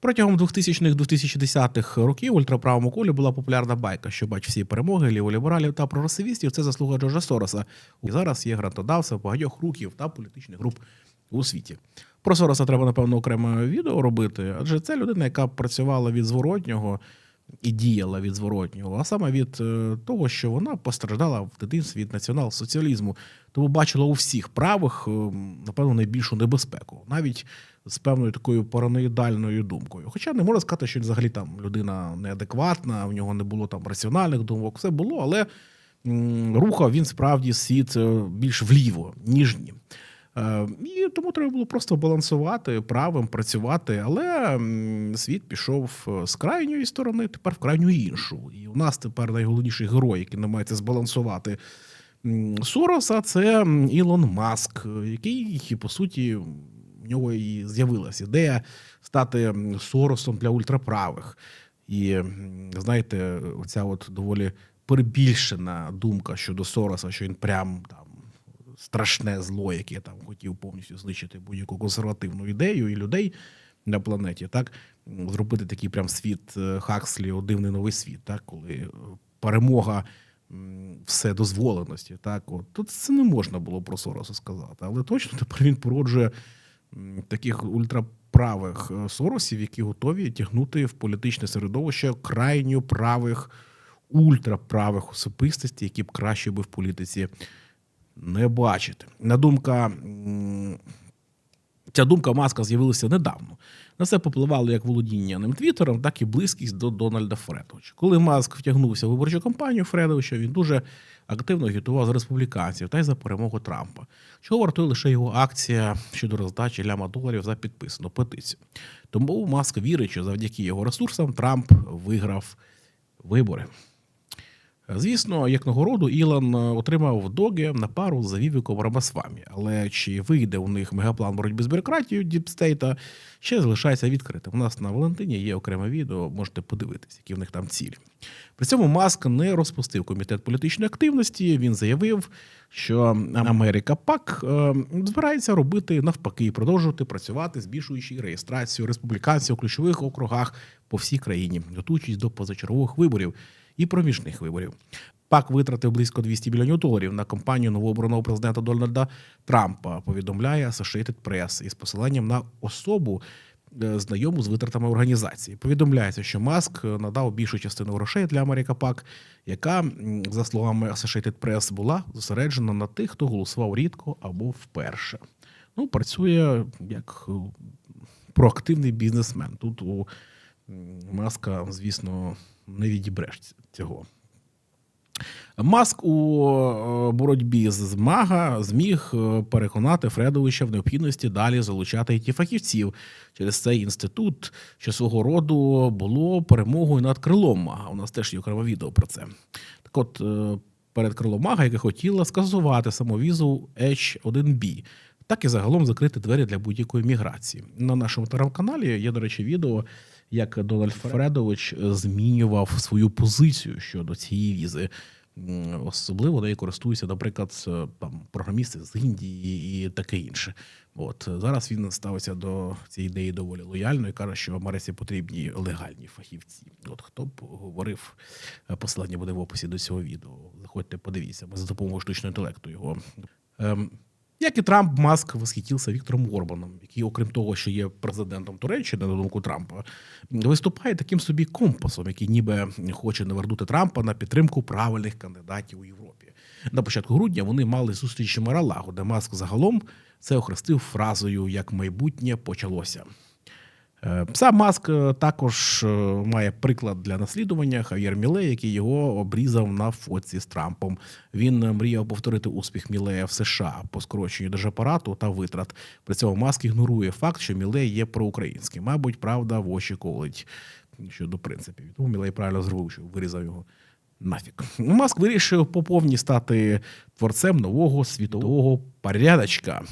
Протягом 2000-х-2010-х років ультраправому колі була популярна байка, що бач всі перемоги ліволібералів та прогресивістів це заслуга Джорджа Сороса. І зараз є грантодавцем багатьох рухів та політичних груп у світі. Про Сороса треба, напевно, окреме відео робити, адже це людина, яка працювала від зворотнього і діяла від зворотнього, а саме від е, того, що вона постраждала в дитинстві від націонал-соціалізму, тому бачила у всіх правих, е, напевно, найбільшу небезпеку, навіть з певною такою параноїдальною думкою. Хоча не можна сказати, що взагалі там людина неадекватна, в нього не було там раціональних думок, все було, але рухав він справді світ е, більш вліво, ніж ні. Е, І тому треба було просто балансувати правим, працювати. Але світ пішов е, з крайньої сторони, тепер в крайню іншу. І у нас тепер найголовніший герой, який намагається збалансувати Сороса, це Ілон Маск, який, по суті, в нього і з'явилася ідея стати Соросом для ультраправих. І знаєте, оця от доволі перебільшена думка щодо Сороса, що він прям там страшне зло, яке там хотів повністю знищити будь-яку консервативну ідею і людей на планеті, так зробити такий прям світ е, Хакслі, дивний новий світ, так, коли е, перемога м, вседозволеності. Так, от тут це не можна було про Сороса сказати, але точно тепер він породжує таких ультраправих е, соросів, які готові тягнути в політичне середовище крайньо правих, ультраправих особистостей, які б краще би в політиці не бачити. На думка. Ця думка Маска з'явилася недавно. На це попливало як володіння ним Твіттером, так і близькість до Дональда Фредовича. Коли Маск втягнувся в виборчу кампанію Фредовича, він дуже активно агітував за республіканців та й за перемогу Трампа. Чого вартує лише його акція щодо роздачі ляма доларів за підписану петицію. Тому Маск вірить, що завдяки його ресурсам Трамп виграв вибори. Звісно, як нагороду Ілон е, отримав доги на пару з Вівіком Рамасвамі. Але чи вийде у них мегаплан боротьби з бюрократією Діпстейта, ще залишається відкритим. У нас на Валентині є окреме відео, можете подивитись, які в них там цілі. При цьому Маск не розпустив комітет політичної активності. Він заявив, що Америка ПАК е, збирається робити навпаки і продовжувати працювати, збільшуючи реєстрацію республіканців у ключових округах по всій країні, готуючись до позачергових виборів і проміжних виборів. ПАК витратив близько 200 мільйонів доларів на кампанію новообраного президента Дональда Трампа. Повідомляє Associated Press із посиланням на особу. е, Знайому з витратами організації повідомляється, що Маск надав більшу частину грошей для Америка ПАК, яка, за словами Associated Press, була зосереджена на тих, хто голосував рідко або вперше. Ну, працює як е, проактивний бізнесмен. Тут у Маска, звісно, не відібреш цього. Маск у е, боротьбі з МАГА зміг е, переконати Фредовича в необхідності далі залучати it фахівців через цей інститут, що свого роду було перемогою над крилом МАГА. У нас теж є окреме відео про це. Так от, е, перед крилом МАГА, яке хотіла скасувати самовізу H1B, так і загалом закрити двері для будь-якої міграції. На нашому телеграм-каналі є, до речі, відео, як Дональд Фредович змінював свою позицію щодо цієї візи. Особливо нею користуються, наприклад, е, там програмісти з Індії і таке інше. От зараз він ставиться до цієї ідеї доволі лояльно і каже, що в Америці потрібні легальні фахівці. От хто б говорив, е, посилання буде в описі до цього відео. Заходьте, подивіться. Ми за допомогою штучного інтелекту його. Ем, як і Трамп, Маск восхитився Віктором Орбаном, який, окрім того, що є президентом Туреччини, на думку Трампа, виступає таким собі компасом, який ніби хоче навернути Трампа на підтримку правильних кандидатів у Європі. На початку грудня вони мали зустріч Маралагу, де Маск загалом це охрестив фразою як майбутнє почалося. Е, Сам Маск е, також е, має приклад для наслідування Хав'єр Міле, який його обрізав на фоці з Трампом. Він мріяв повторити успіх Мілея в США по скороченню держапарату та витрат. При цьому Маск ігнорує факт, що Міле є проукраїнським. Мабуть, правда в очі колить щодо принципів. Тому Мілей правильно зробив, що вирізав його. Нафіг. Маск вирішив по повній стати творцем нового світового порядочка.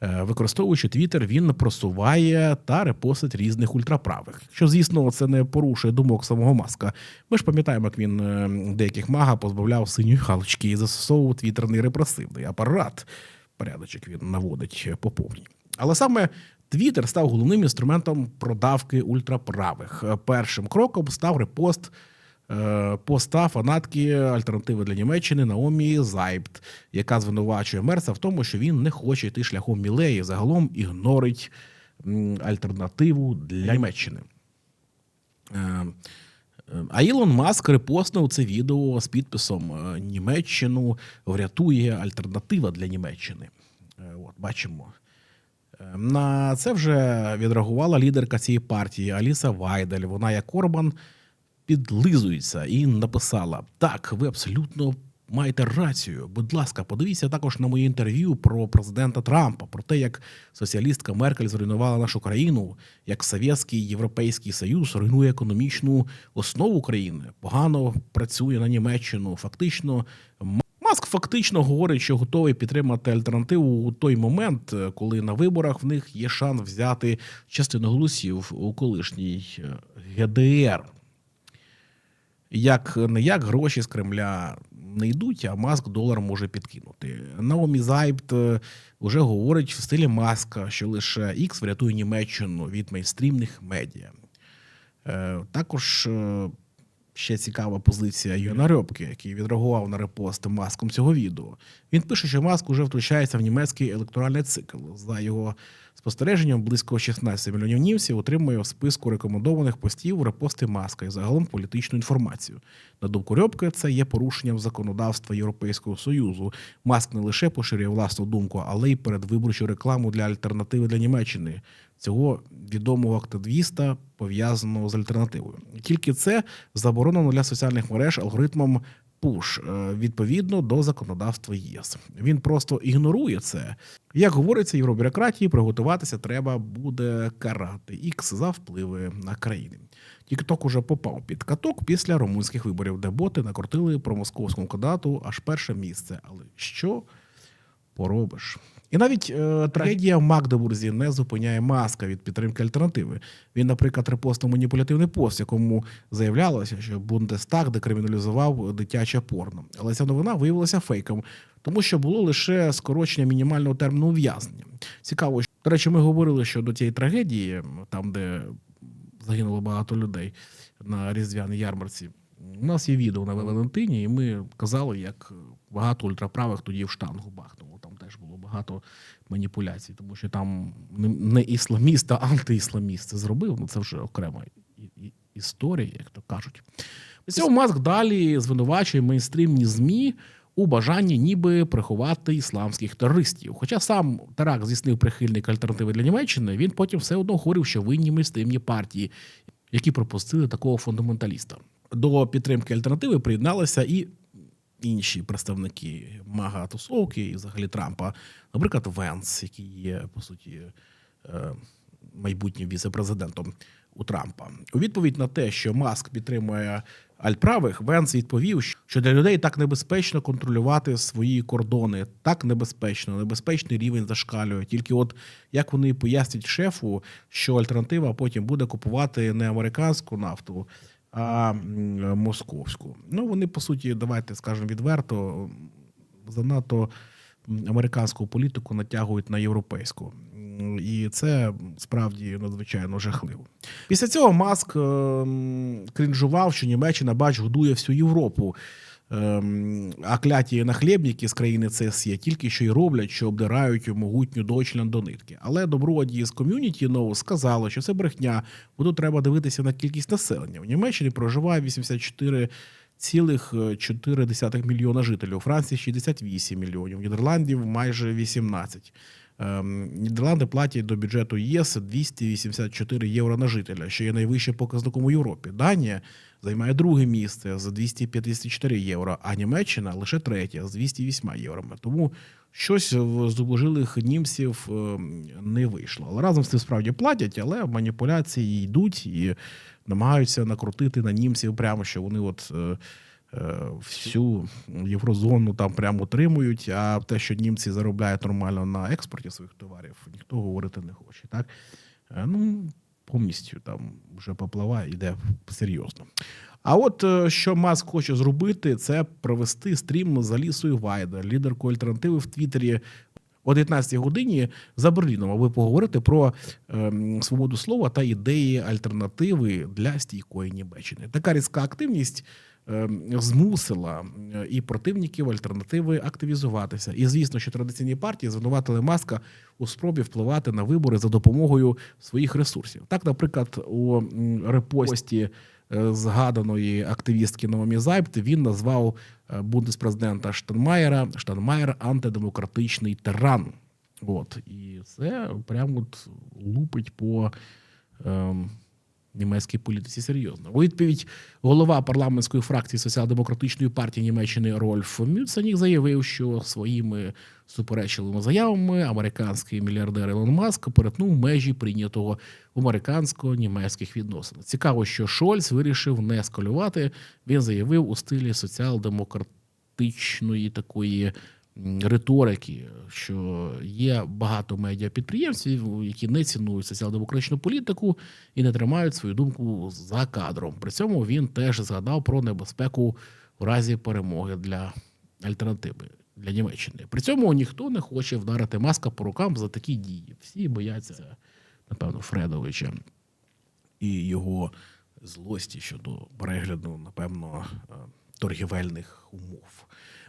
Е, Використовуючи Твіттер, він просуває та репостить різних ультраправих. Що, звісно, це не порушує думок самого Маска. Ми ж пам'ятаємо, як він е, деяких мага позбавляв синьої галочки і застосовував твіттерний репресивний апарат. Порядочок він наводить по повній. Але саме Твіттер став головним інструментом продавки ультраправих. Е, Першим кроком став репост поста фанатки альтернативи для Німеччини Наомі Зайбт, яка звинувачує Мерса в тому, що він не хоче йти шляхом Мілеї, загалом ігнорить альтернативу для Німеччини. Е, е, А Ілон Маск репостнув це відео з підписом е, Німеччину врятує альтернатива для Німеччини. Е, От, бачимо. Е, На це вже відреагувала лідерка цієї партії Аліса Вайдель. Вона, як Орбан, підлизується і написала: Так, ви абсолютно маєте рацію. Будь ласка, подивіться також на моє інтерв'ю про президента Трампа, про те, як соціалістка Меркель зруйнувала нашу країну, як Совєтський Європейський Союз руйнує економічну основу країни, погано працює на Німеччину. Фактично, Маск фактично говорить, що готовий підтримати альтернативу у той момент, е, коли на виборах в них є шанс взяти частину голосів у колишній е, ГДР. Як не як гроші з Кремля не йдуть, а Маск долар може підкинути. Наомі Зайбт е, вже говорить в стилі Маска, що лише X врятує Німеччину від мейнстрімних медіа. Е, Також е, ще цікава позиція Йона Рьопки, який відреагував на репост маском цього відео. Він пише, що Маск уже втручається в німецький електоральний цикл. За його спостереженням, близько 16 мільйонів німців отримує в списку рекомендованих постів репости Маска і загалом політичну інформацію. На думку Рьопки, це є порушенням законодавства Європейського Союзу. Маск не лише поширює власну думку, але й передвиборчу рекламу для альтернативи для Німеччини. Цього відомого активіста пов'язаного з альтернативою. Тільки це заборонено для соціальних мереж алгоритмом пуш е, відповідно до законодавства ЄС. Він просто ігнорує це. Як говориться, євробюрократії приготуватися треба буде карати ікс за впливи на країни. Тікток уже попав під каток після румунських виборів, де боти накрутили про московському кандидату аж перше місце. Але що поробиш? І навіть е, трагедія в Магдебурзі не зупиняє маска від підтримки альтернативи. Він, наприклад, репостив маніпулятивний пост, якому заявлялося, що Бундестаг декриміналізував дитяче порно. Але ця новина виявилася фейком, тому що було лише скорочення мінімального терміну ув'язнення. Цікаво, що до речі, ми говорили, що до цієї трагедії, там де загинуло багато людей на різдвяній ярмарці. У нас є відео на Валентині, і ми казали, як багато ультраправих тоді в штангу бахнуло. Багато маніпуляцій, тому що там не- ісламіст, а антиісламіст це зробив. Ну це вже окрема історія, як то кажуть. Цього Маск далі звинувачує мейнстрімні ЗМІ у бажанні ніби приховати ісламських терористів. Хоча сам Тарак здійснив прихильник альтернативи для Німеччини, він потім все одно говорив, що винні мейнстрімні партії, які пропустили такого фундаменталіста. До підтримки альтернативи приєдналися і інші представники мага тусовки і взагалі Трампа, наприклад, Венс, який є по суті е, майбутнім віце-президентом у Трампа. У відповідь на те, що Маск підтримує альтправих, Венс відповів, що для людей так небезпечно контролювати свої кордони. Так небезпечно, небезпечний рівень зашкалює. Тільки от як вони пояснять шефу, що альтернатива потім буде купувати не американську нафту, а московську. Ну вони по суті, давайте скажемо відверто, занадто американську політику натягують на європейську. І це справді надзвичайно жахливо. Після цього Маск ем, крінжував, що Німеччина, бач, годує всю Європу. Ем, А кляті нахлєбники з країни ЦСЄ тільки що й роблять, що обдирають могутню Дойчленд до нитки. Але добродії з ком'юніті ну, сказали, що це брехня, бо треба дивитися на кількість населення. В Німеччині проживає 84,4 мільйона жителів, у Франції 68 мільйонів, Нідерландів майже 18. Ем, Нідерланди платять до бюджету ЄС 284 євро на жителя, що є найвищим показником у Європі. Данія займає друге місце з 254 євро, а Німеччина лише третє з 208 євро. Тому щось в зубожилих німців ем, не вийшло. Але разом з тим справді платять, але маніпуляції йдуть і намагаються накрутити на німців прямо, що вони от. е, е, Всю єврозону там прямо утримують, а те, що німці заробляють нормально на експорті своїх товарів, ніхто говорити не хоче. Так? Е, Ну, повністю там вже поплава йде серйозно. А от е, що Маск хоче зробити, це провести стрім з Алісою Вайда, лідеркою альтернативи в Твіттері. О 19-й годині за Берліном, аби поговорити про ем, свободу слова та ідеї альтернативи для стійкої Німеччини. Така різка активність змусила е, і противників альтернативи активізуватися. І звісно, що традиційні партії звинуватили Маска у спробі впливати на вибори за допомогою своїх ресурсів. Так, наприклад, у репості е, згаданої активістки Наомі Зайбт він назвав е, бундеспрезидента Штанмаєра Штанмаєр антидемократичний тиран. От і це прямо от лупить по ем, німецькій політиці серйозно. У відповідь голова парламентської фракції соціал-демократичної партії Німеччини Рольф Мюценіх заявив, що своїми суперечливими заявами американський мільярдер Ілон Маск перетнув межі прийнятого в американсько-німецьких відносин. Цікаво, що Шольц вирішив не скалювати. Він заявив у стилі соціал-демократичної такої риторики, що є багато медіапідприємців, які не цінують соціал-демократичну політику і не тримають свою думку за кадром. При цьому він теж згадав про небезпеку в разі перемоги для альтернативи для Німеччини. При цьому ніхто не хоче вдарити маска по рукам за такі дії. Всі бояться, напевно, Фредовича і його злості щодо перегляду, напевно, е, торгівельних умов.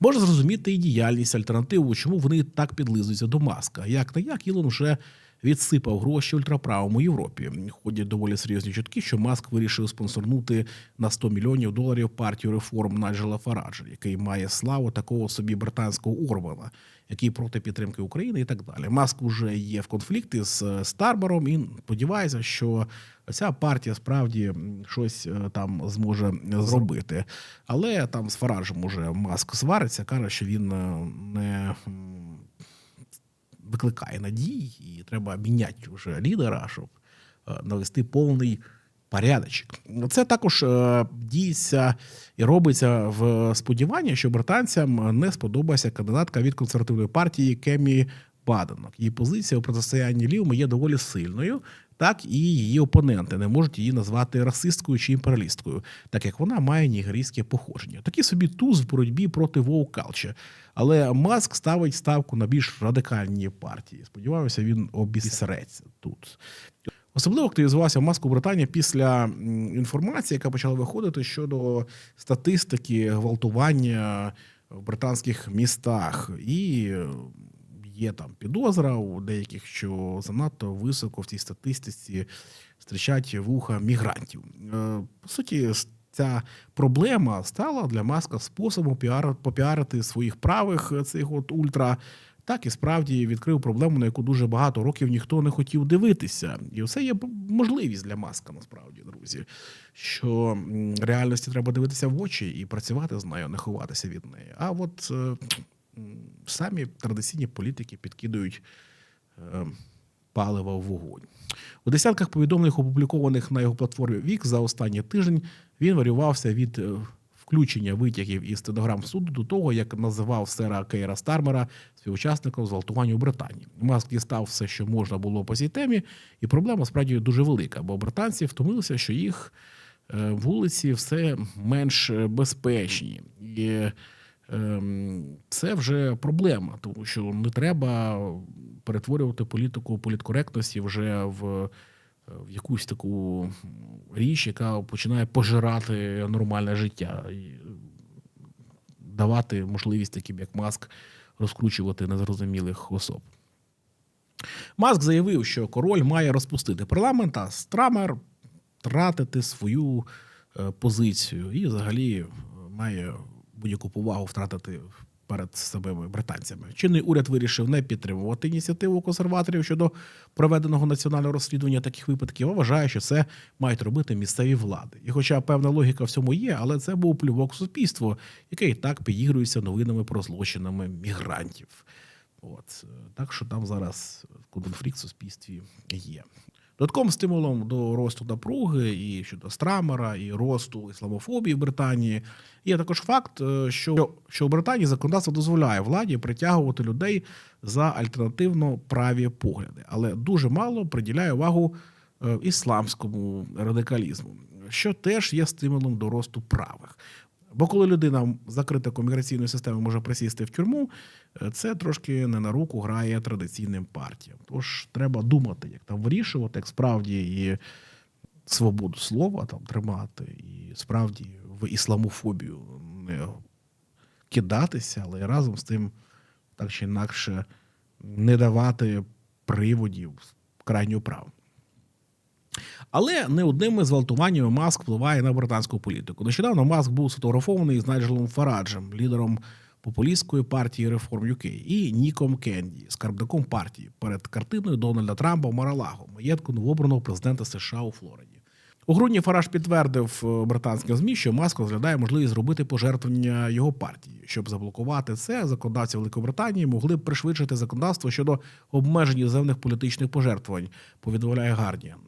Можна зрозуміти і діяльність альтернативу, чому вони так підлизуються до маска. Як на як Ілон вже відсипав гроші ультраправому Європі. Ходять доволі серйозні чутки, що Маск вирішив спонсорнути на 100 мільйонів доларів партію реформ Наджела Фараджа, який має славу такого собі британського Орбана, який проти підтримки України і так далі. Маск вже є в конфлікті з Старбером і сподівається, що ця партія справді щось е, там зможе зробити. Але там з Фараджем уже Маск свариться, каже, що він е, не викликає надій, і треба міняти вже лідера, щоб е, навести повний порядочок. Це також е, діється і робиться в сподіванні, що британцям не сподобається кандидатка від консервативної партії Кемі Баденок. Її позиція у протистоянні лівому є доволі сильною. Так і її опоненти не можуть її назвати расисткою чи імперіалісткою, так як вона має нігерійське походження. Такий собі туз в боротьбі проти воукалча. Але Маск ставить ставку на більш радикальні партії. Сподіваюся, він обісреться тут. Особливо активізувався Маск у Британії після інформації, яка почала виходити щодо статистики гвалтування в британських містах. І є там підозра у деяких, що занадто високо в цій статистиці зустрічать вуха мігрантів. Е, По суті, ця проблема стала для Маска способом піар, попіарити своїх правих е, цих от ультра. Так і справді відкрив проблему, на яку дуже багато років ніхто не хотів дивитися. І це є можливість для маска, насправді, друзі. Що реальності треба дивитися в очі і працювати з нею, не ховатися від неї. А от е, самі традиційні політики підкидують е, палива в вогонь. У десятках повідомлених, опублікованих на його платформі Вік за останній тиждень він варювався від е, включення витягів із стенограм суду до того, як називав сера Кейра Стармера співучасником зґвалтування у Британії. Маск дістав все, що можна було по цій темі, і проблема справді дуже велика, бо британці втомилися, що їх е, вулиці все менш е, безпечні. І ем, це вже проблема, тому що не треба перетворювати політику політкоректності вже в, в якусь таку річ, яка починає пожирати нормальне життя і давати можливість таким, як Маск, розкручувати незрозумілих особ. Маск заявив, що король має розпустити парламент, а Страмер тратити свою е, позицію і взагалі е, має будь-яку повагу втратити перед самими британцями. Чинний уряд вирішив не підтримувати ініціативу консерваторів щодо проведеного національного розслідування таких випадків, а вважає, що це мають робити місцеві влади. І хоча певна логіка в цьому є, але це був плювок в суспільство, яке і так підігрується новинами про злочинами мігрантів. От е, так що там зараз конфлікт в суспільстві є. Додатковим стимулом до росту напруги і щодо Страмера, і росту ісламофобії в Британії є також факт, е, що, що в Британії законодавство дозволяє владі притягувати людей за альтернативно праві погляди, але дуже мало приділяє увагу е, ісламському радикалізму, що теж є стимулом до росту правих. Бо коли людина закрита міграційною системою може присісти в тюрму, е, це трошки не на руку грає традиційним партіям. Тож треба думати, як там вирішувати, як справді і свободу слова там тримати, і справді в ісламофобію не кидатися, але разом з тим так чи інакше не давати приводів крайнього права. Але не одним із зґвалтуваннями Маск впливає на британську політику. Нещодавно Маск був сфотографований з Найджелом Фараджем, лідером популістської партії Реформ UK, і Ніком Кенді, скарбником партії, перед картиною Дональда Трампа в Маралаго, маєтку новообраного президента США у Флориді. У грудні Фараж підтвердив е, британським ЗМІ, що Маск розглядає можливість зробити пожертвування його партії. Щоб заблокувати це, законодавці Великобританії могли б пришвидшити законодавство щодо обмеження земних політичних пожертвувань, повідомляє Гардіан.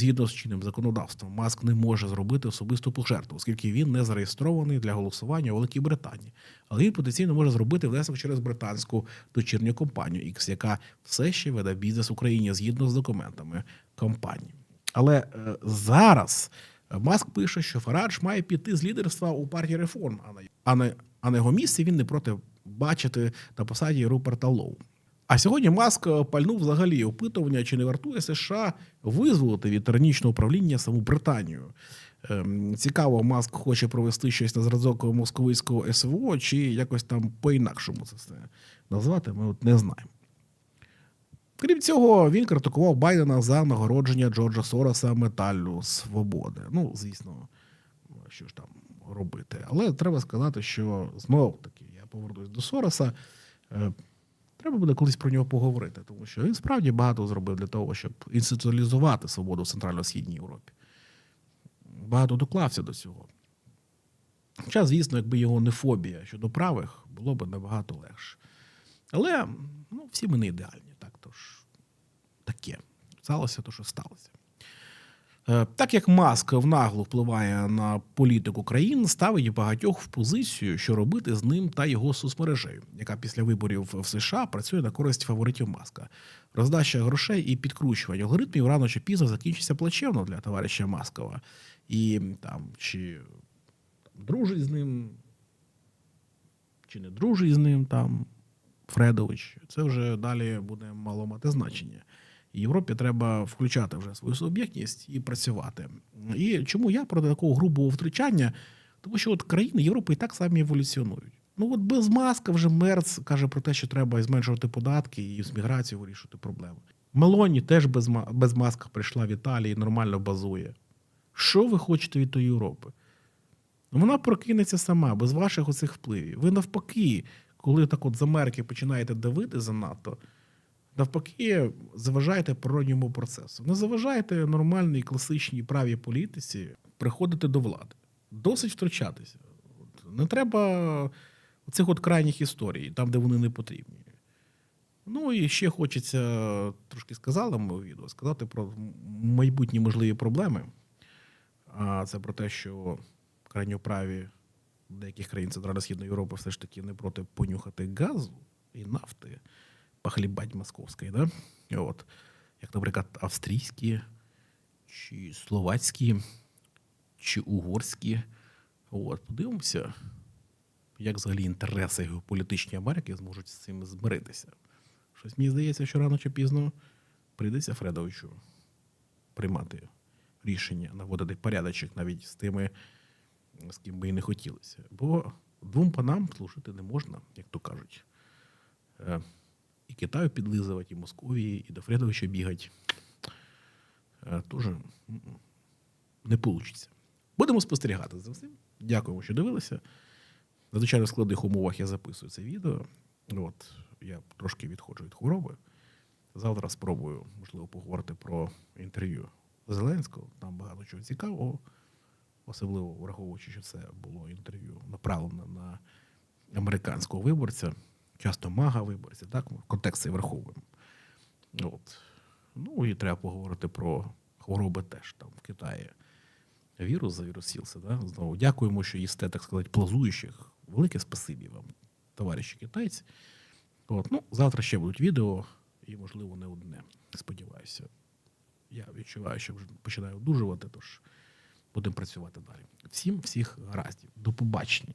Згідно з чинним законодавством, Маск не може зробити особисту пожертву, оскільки він не зареєстрований для голосування у Великій Британії. Але він потенційно може зробити внесок через британську дочірню компанію X, яка все ще веде бізнес в Україні згідно з документами компанії. Але е, зараз Маск пише, що Фарадж має піти з лідерства у партії реформ, а не а не, а на його місці він не проти бачити на посаді Руперта Лоу. А сьогодні Маск пальнув взагалі опитування, чи не вартує США визволити від тиранічного управління саму Британію. Ем, цікаво, Маск хоче провести щось на зразок московицького СВО, чи якось там по-інакшому це все назвати, ми от не знаємо. Крім цього, він критикував Байдена за нагородження Джорджа Сороса медаллю свободи. Ну, звісно, що ж там робити. Але треба сказати, що знову таки я повернусь до Сороса. Треба буде колись про нього поговорити, тому що він справді багато зробив для того, щоб інституалізувати свободу в Центрально-Східній Європі. Багато доклався до цього. Хоча, звісно, якби його не фобія щодо правих, було б набагато легше. Але ну, всі ми не ідеальні, так тож таке. Сталося то, що сталося. Е, Так як Маск внагло впливає на політику країн, ставить багатьох в позицію, що робити з ним та його соцмережею, яка після виборів в США працює на користь фаворитів Маска. Роздача грошей і підкручування алгоритмів рано чи пізно закінчиться плачевно для товариша Маскова. І там чи дружить з ним, чи не дружить з ним там Фредович, це вже далі буде мало мати значення. Європі треба включати вже свою суб'єктність і працювати. І чому я проти такого грубого втручання? Тому що от країни Європи і так самі еволюціонують. Ну от без маска вже Мерц каже про те, що треба зменшувати податки і з міграцією вирішувати проблеми. Мелоні теж без, без маска прийшла в Італії, нормально базує. Що ви хочете від тої Європи? Вона прокинеться сама, без ваших оцих впливів. Ви навпаки, коли так от з Америки починаєте давити занадто, навпаки, заважаєте природньому процесу. Не заважайте нормальній класичній правій політиці приходити до влади. Досить втручатися. Не треба цих от крайніх історій, там, де вони не потрібні. Ну і ще хочеться трошки сказали в моєму відео, сказати про майбутні можливі проблеми. А це про те, що крайньоправі деяких країн Центрально-Східної Європи все ж таки не проти понюхати газу і нафти, похлібать московської, да? От, як, наприклад, австрійські, чи словацькі, чи угорські. От, подивимося, як взагалі інтереси геополітичні Америки зможуть з цим змиритися. Щось мені здається, що рано чи пізно прийдеться Фредовичу приймати рішення, наводити порядочок навіть з тими, з ким би і не хотілося. Бо двом панам служити не можна, як то кажуть. І Китаю підлизувати, і Московії, і до Фредовича бігати. Е, Теж не вийде. Будемо спостерігати за цим. Дякуємо, що дивилися. В надзвичайно складних умовах я записую це відео. От, я трошки відходжу від хвороби. Завтра спробую, можливо, поговорити про інтерв'ю Зеленського. Там багато чого цікавого, особливо враховуючи, що це було інтерв'ю направлене на американського виборця, часто мага виборця, так, ми контекст цей враховуємо. От. Ну і треба поговорити про хвороби теж там в Китаї. Вірус завірусився, да? Знову дякуємо, що їсте, так сказати, плазуючих. Велике спасибі вам, товариші китайці. От, ну, завтра ще будуть відео, і, можливо, не одне. Сподіваюся. Я відчуваю, що вже починаю одужувати, тож будемо працювати далі. Всім всіх гараздів. До побачення.